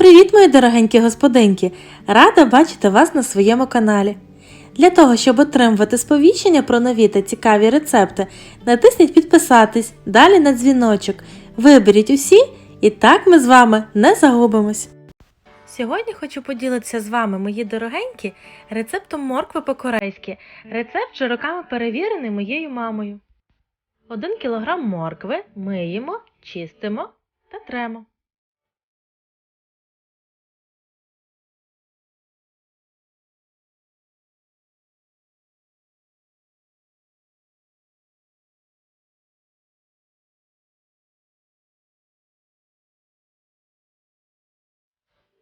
Привіт, мої дорогенькі господинки! Рада бачити вас на своєму каналі. Для того, щоб отримувати сповіщення про нові та цікаві рецепти, натисніть підписатись, далі на дзвіночок. Виберіть усі, і так ми з вами не загубимось. Сьогодні хочу поділитися з вами, мої дорогенькі, рецептом моркви по-корейськи. Рецепт вже роками перевірений моєю мамою. 1 кг моркви миємо, чистимо та тремо.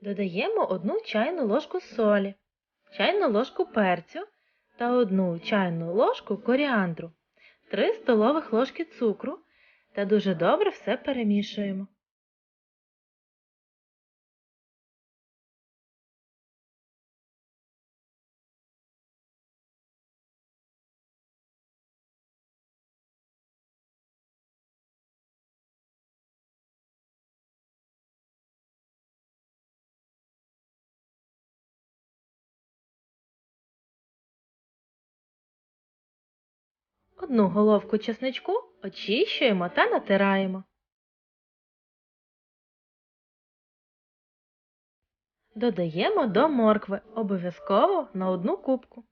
Додаємо одну чайну ложку солі, чайну ложку перцю та одну чайну ложку коріандру, 3 столових ложки цукру та дуже добре все перемішуємо. Одну головку чесничку очищуємо та натираємо. Додаємо до моркви обов'язково на одну кубку.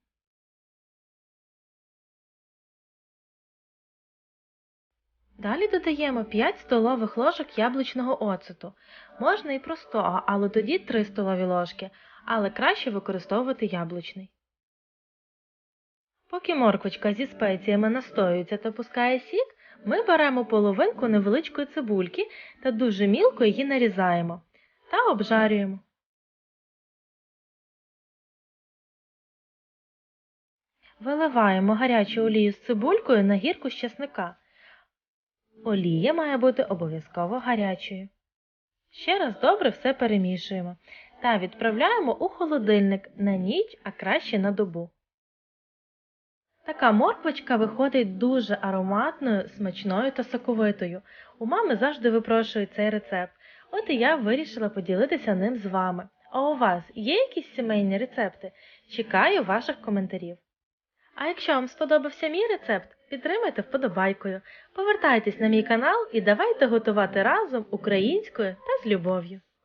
Далі додаємо 5 столових ложок яблучного оцету. Можна і простого, але тоді 3 столові ложки, але краще використовувати яблучний. Поки морквочка зі спеціями настоюється та пускає сік, ми беремо половинку невеличкої цибульки та дуже мілко її нарізаємо та обжарюємо. Виливаємо гарячу олію з цибулькою на гірку з чесника. Олія має бути обов'язково гарячою. Ще раз добре все перемішуємо та відправляємо у холодильник на ніч, а краще на добу. Така морквочка виходить дуже ароматною, смачною та соковитою. У мами завжди випрошують цей рецепт. От і я вирішила поділитися ним з вами. А у вас є якісь сімейні рецепти? Чекаю ваших коментарів. А якщо вам сподобався мій рецепт, підтримайте вподобайкою. Повертайтесь на мій канал і давайте готувати разом українською та з любов'ю.